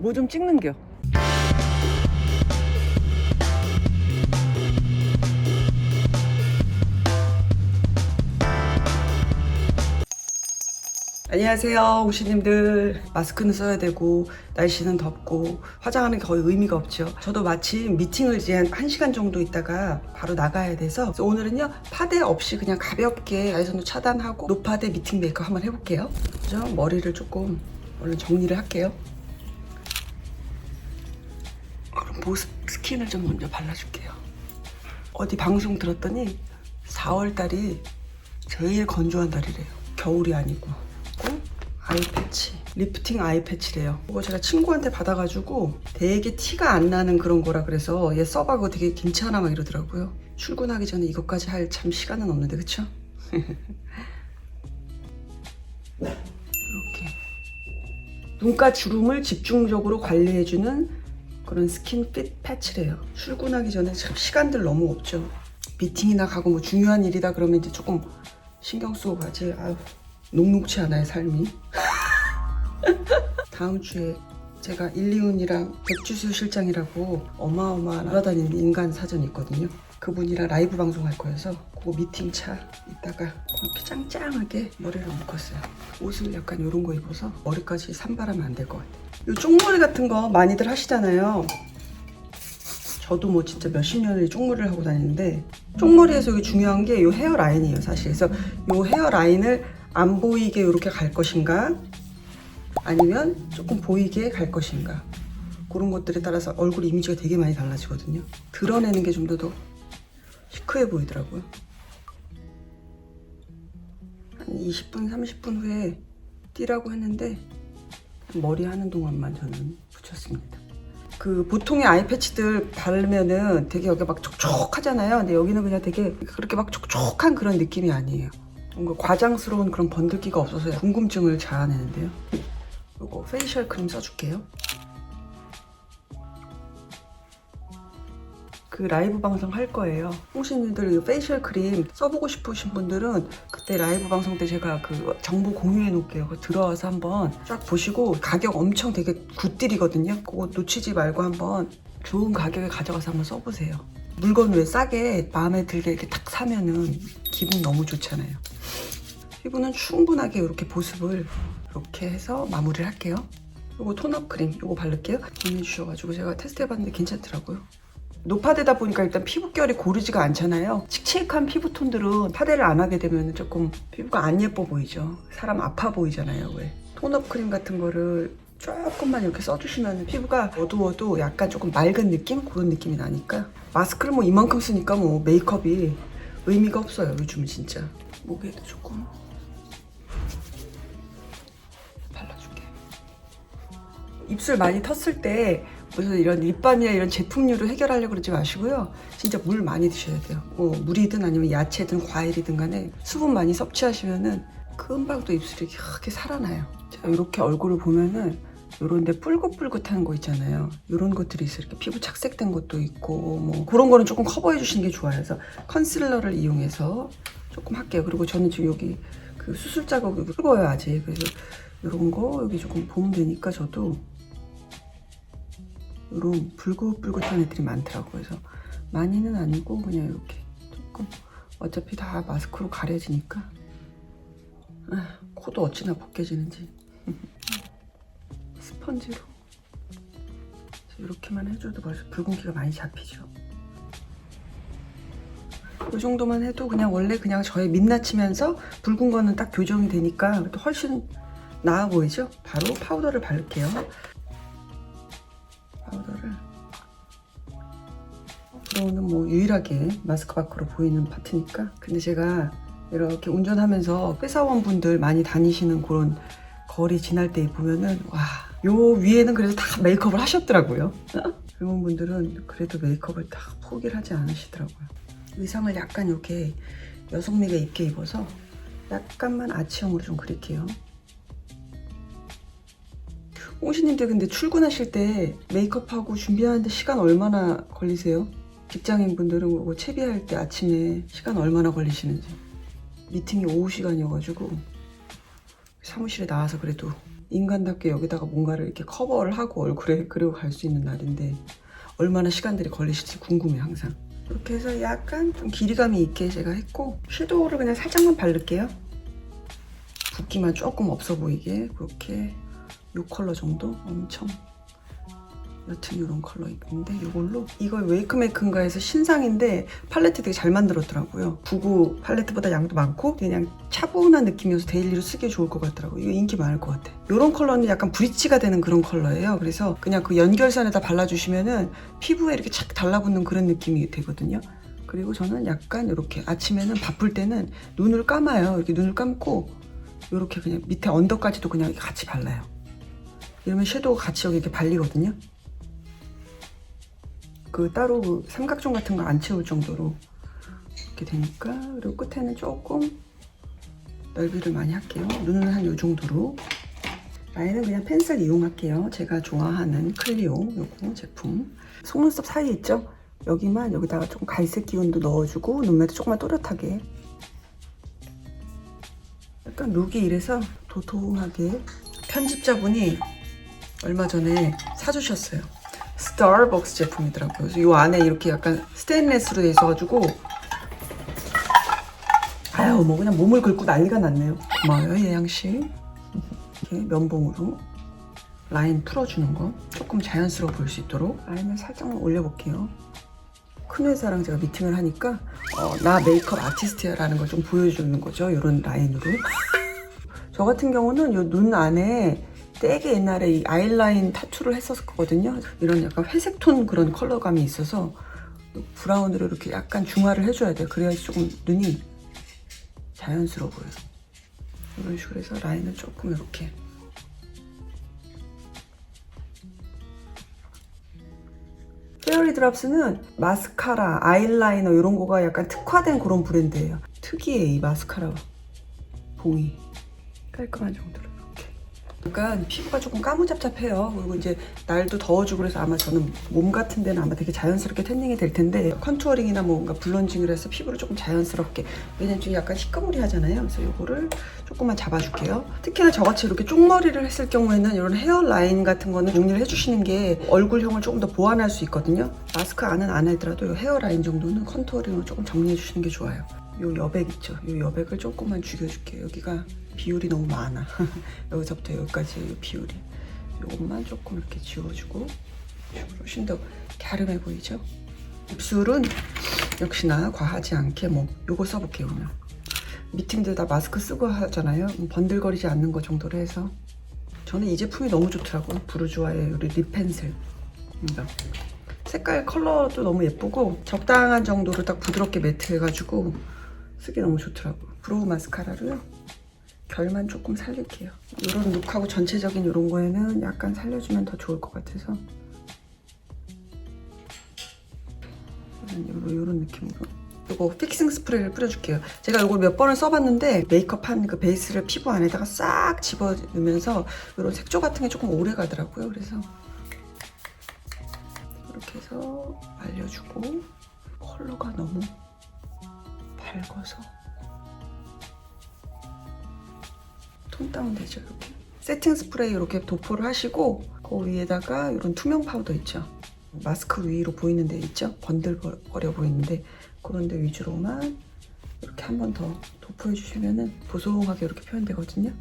뭐 좀 찍는겨. 안녕하세요, 오시님들. 마스크는 써야 되고, 날씨는 덥고, 화장하는 게 거의 의미가 없죠. 저도 마침 미팅을 이제 한 1시간 정도 있다가 바로 나가야 돼서, 오늘은요, 파데 없이 그냥 가볍게 다이선도 차단하고, 노파데 미팅 메이크업 한번 해볼게요. 먼저 머리를 조금 얼른 정리를 할게요. 보습 스킨을 좀 먼저 발라줄게요. 어디 방송 들었더니 4월 달이 제일 건조한 달이래요. 겨울이 아니고. 아이 패치. 리프팅 아이 패치래요. 이거 제가 친구한테 받아가지고 되게 티가 안 나는 그런 거라 그래서 얘 써봐고 되게 괜찮아 막 이러더라고요. 출근하기 전에 이것까지 할 참 시간은 없는데 그쵸? 이렇게 눈가 주름을 집중적으로 관리해주는 그런 스킨핏 패치래요. 출근하기 전에 참 시간들 너무 없죠. 미팅이나 가고 뭐 중요한 일이다 그러면 이제 조금 신경 쓰고 가지. 아유, 녹록치 않아요, 삶이. 다음 주에 제가 일리훈이랑 백주수 실장이라고 어마어마한 돌아다니는 인간 사전이 있거든요. 그분이랑 라이브 방송할 거여서 그 미팅 차 이따가 이렇게 짱짱하게 머리를 묶었어요. 옷을 약간 이런 거 입어서 머리까지 산발하면 안 될 것 같아요. 이 쪽머리 같은 거 많이들 하시잖아요. 저도 뭐 진짜 몇십 년을 쪽머리를 하고 다니는데 쪽머리에서 중요한 게 이 헤어 라인이에요 사실 그래서 이 헤어 라인을 안 보이게 이렇게 갈 것인가 아니면 조금 보이게 갈 것인가 그런 것들에 따라서 얼굴 이미지가 되게 많이 달라지거든요 드러내는 게 좀 더 더 시크해 보이더라고요 한 20분 30분 후에 띠라고 했는데 머리 하는 동안만 저는 붙였습니다 그 보통의 아이 패치들 바르면은 되게 여기 막 촉촉하잖아요. 근데 여기는 그냥 되게 그렇게 막 촉촉한 그런 느낌이 아니에요. 뭔가 과장스러운 그런 번들기가 없어서 궁금증을 자아내는데요. 이거 페이셜 크림 써줄게요. 그 라이브 방송 할 거예요. 홍신님들 이 페이셜 크림 써보고 싶으신 분들은 그때 라이브 방송 때 제가 그 정보 공유해 놓을게요. 그거 들어와서 한번 쫙 보시고 가격 엄청 되게 굿딜이거든요. 그거 놓치지 말고 한번 좋은 가격에 가져가서 한번 써보세요. 물건 왜 싸게 마음에 들게 이렇게 딱 사면은 기분 너무 좋잖아요. 피부는 충분하게 이렇게 보습을 이렇게 해서 마무리를 할게요. 요거 톤업 크림 요거 바를게요. 보내주셔가지고 제가 테스트 해봤는데 괜찮더라고요. 노파되다 보니까 일단 피부결이 고르지가 않잖아요. 칙칙한 피부톤들은 파데를 안 하게 되면 조금 피부가 안 예뻐 보이죠. 사람 아파 보이잖아요. 왜? 톤업 크림 같은 거를 조금만 이렇게 써주시면 피부가 어두워도 약간 조금 맑은 느낌? 그런 느낌이 나니까 마스크를 뭐 이만큼 쓰니까 뭐 메이크업이 의미가 없어요. 요즘은 진짜. 목에도 조금 입술 많이 텄을 때 무슨 이런 립밤이나 이런 제품류로 해결하려고 그러지 마시고요. 진짜 물 많이 드셔야 돼요. 뭐 물이든 아니면 야채든 과일이든 간에 수분 많이 섭취하시면은 금방 또 입술이 이렇게 살아나요. 자, 이렇게 얼굴을 보면은 요런데 뿔긋뿔긋한 거 있잖아요. 이런 것들이 있어요. 이렇게 피부 착색된 것도 있고 뭐 그런 거는 조금 커버해 주시는 게 좋아요. 그래서 컨실러를 이용해서 조금 할게요. 그리고 저는 지금 여기 그 수술 자국이 붉어요 아직. 그래서 이런 거 여기 조금 보면 되니까 저도 이런 붉긋붉긋한 애들이 많더라고요. 그래서 많이는 아니고 그냥 이렇게 조금 어차피 다 마스크로 가려지니까 아, 코도 어찌나 벗겨지는지 스펀지로 이렇게만 해줘도 벌써 붉은기가 많이 잡히죠. 이 정도만 해도 그냥 원래 그냥 저의 민낯이면서 붉은 거는 딱 교정이 되니까 또 훨씬 나아 보이죠? 바로 파우더를 바를게요. 파우더를. 앞으로는 뭐 유일하게 마스크 밖으로 보이는 파트니까. 근데 제가 이렇게 운전하면서 회사원분들 많이 다니시는 그런 거리 지날 때 보면은 와 요 위에는 그래도 다 메이크업을 하셨더라고요. 회원분들은 그래도 메이크업을 다 포기를 하지 않으시더라고요. 의상을 약간 이렇게 여성미가 있게 입어서 약간만 아치형으로 좀 그릴게요 홍시님들 근데 출근하실 때 메이크업하고 준비하는데 시간 얼마나 걸리세요? 직장인 분들은 그거 채비할 때 아침에 시간 얼마나 걸리시는지 미팅이 오후 시간이어가지고 사무실에 나와서 그래도 인간답게 여기다가 뭔가를 이렇게 커버를 하고 얼굴에 그리고 갈 수 있는 날인데 얼마나 시간들이 걸리실지 궁금해 항상. 이렇게 해서 약간 좀 길이감이 있게 제가 했고 섀도우를 그냥 살짝만 바를게요. 붓기만 조금 없어 보이게 그렇게 이 컬러 정도? 엄청. 여튼 이런 컬러 있는데 이걸로 이거 웨이크메이크인가 해서 신상인데 팔레트 되게 잘 만들었더라고요. 99 팔레트보다 양도 많고 그냥 차분한 느낌이어서 데일리로 쓰기 좋을 것 같더라고요. 이거 인기 많을 것 같아. 이런 컬러는 약간 브릿지가 되는 그런 컬러예요. 그래서 그냥 그 연결선에다 발라주시면은 피부에 이렇게 착 달라붙는 그런 느낌이 되거든요. 그리고 저는 약간 이렇게 아침에는 바쁠 때는 눈을 감아요. 이렇게 눈을 감고 이렇게 그냥 밑에 언더까지도 그냥 같이 발라요 이러면 섀도우가 같이 여기 이렇게 발리거든요. 그 따로 그 삼각존 같은 거 안 채울 정도로 이렇게 되니까 그리고 끝에는 조금 넓이를 많이 할게요. 눈은 한 이 정도로. 라인은 그냥 펜슬 이용할게요. 제가 좋아하는 클리오 요거 제품. 속눈썹 사이에 있죠? 여기만 여기다가 조금 갈색 기운도 넣어주고 눈매도 조금만 또렷하게. 약간 룩이 이래서 도톰하게. 편집자분이 얼마 전에 사주셨어요 스타벅스 제품이더라고요. 그래서 이 안에 이렇게 약간 스테인레스로 돼 있어가지고 아유 뭐 그냥 몸을 긁고 난리가 났네요. 고마워요 예양 씨. 이렇게 면봉으로 라인 풀어주는 거 조금 자연스러워 보일 수 있도록 라인을 살짝만 올려볼게요. 큰 회사랑 제가 미팅을 하니까 어, 나 메이크업 아티스트야라는 걸 좀 보여주는 거죠. 이런 라인으로. 저 같은 경우는 이 눈 안에 되게 옛날에 이 아이라인 타투를 했었거든요. 이런 약간 회색 톤 그런 컬러감이 있어서 브라운으로 이렇게 약간 중화를 해줘야 돼요. 그래야지 조금 눈이 자연스러워 보여요. 이런 식으로 해서 라인을 조금 이렇게 페어리 드랍스는 마스카라, 아이라이너 이런 거가 약간 특화된 그런 브랜드예요. 특이해 이 마스카라 봉이 깔끔한 정도로. 약간 피부가 조금 까무잡잡해요. 그리고 이제 날도 더워지고 그래서 아마 저는 몸 같은 데는 아마 되게 자연스럽게 태닝이 될 텐데 컨투어링이나 뭐 뭔가 블런징을 해서 피부를 조금 자연스럽게 왜냐면 좀 약간 시꺼머리 하잖아요. 그래서 이거를 조금만 잡아줄게요. 특히나 저같이 이렇게 쪽머리를 했을 경우에는 이런 헤어라인 같은 거는 정리를 해주시는 게 얼굴형을 조금 더 보완할 수 있거든요. 마스크 안은 안 하더라도 이 헤어라인 정도는 컨투어링으로 조금 정리해 주시는 게 좋아요. 요 여백 있죠? 요 여백을 조금만 죽여줄게요. 여기가 비율이 너무 많아. 여기서부터 여기까지 요 비율이. 요것만 조금 이렇게 지워주고 훨씬 더 갸름해 보이죠? 입술은 역시나 과하지 않게 뭐 요거 써볼게요 오늘. 미팅들 다 마스크 쓰고 하잖아요. 음, 번들거리지 않는 거 정도로 해서 저는 이 제품이 너무 좋더라고요. 부르주아의 우리 립 펜슬. 입니다. 색깔 컬러도 너무 예쁘고 적당한 정도로 딱 부드럽게 매트해가지고 쓰기 너무 좋더라고. 브로우 마스카라를 결만 조금 살릴게요. 이런 룩하고 전체적인 이런 거에는 약간 살려주면 더 좋을 것 같아서 이런, 느낌으로. 이거 픽싱 스프레이를 뿌려줄게요. 제가 이걸 몇 번을 써봤는데 메이크업한 그 베이스를 피부 안에다가 싹 집어넣으면서 이런 색조 같은 게 조금 오래 가더라고요. 그래서 이렇게 해서 말려주고 컬러가 너무 밝아서 톤 다운 되죠 이렇게 세팅 스프레이 이렇게 도포를 하시고 그 위에다가 이런 투명 파우더 있죠? 마스크 위로 보이는 데 있죠? 번들거려 보이는데 그런 데 위주로만 이렇게 한 번 더 도포해 주시면은 보송하게 이렇게 표현되거든요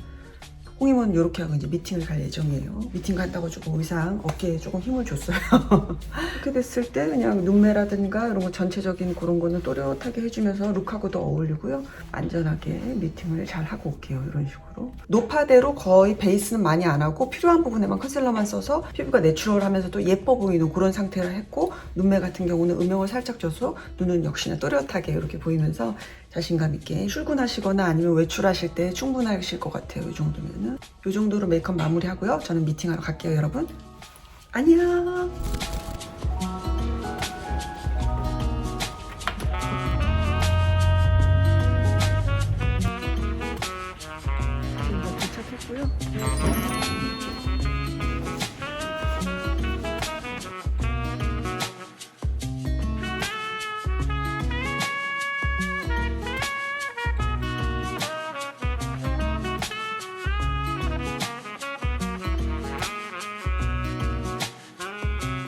홍임은 이렇게 하고 이제 미팅을 갈 예정이에요. 미팅 갔다가 조금 의상 어깨에 조금 힘을 줬어요. 이렇게 됐을 때 그냥 눈매라든가 이런 거 전체적인 그런 거는 또렷하게 해주면서 룩하고도 어울리고요. 안전하게 미팅을 잘 하고 올게요. 이런 식으로. 노파대로 거의 베이스는 많이 안 하고 필요한 부분에만 컨실러만 써서 피부가 내추럴하면서도 예뻐 보이는 그런 상태를 했고 눈매 같은 경우는 음영을 살짝 줘서 눈은 역시나 또렷하게 이렇게 보이면서 자신감 있게 출근하시거나 아니면 외출하실 때 충분하실 것 같아요. 이 정도면은. 이 정도로 메이크업 마무리하고요. 저는 미팅하러 갈게요, 여러분. 안녕! 지금 뭐 도착했고요.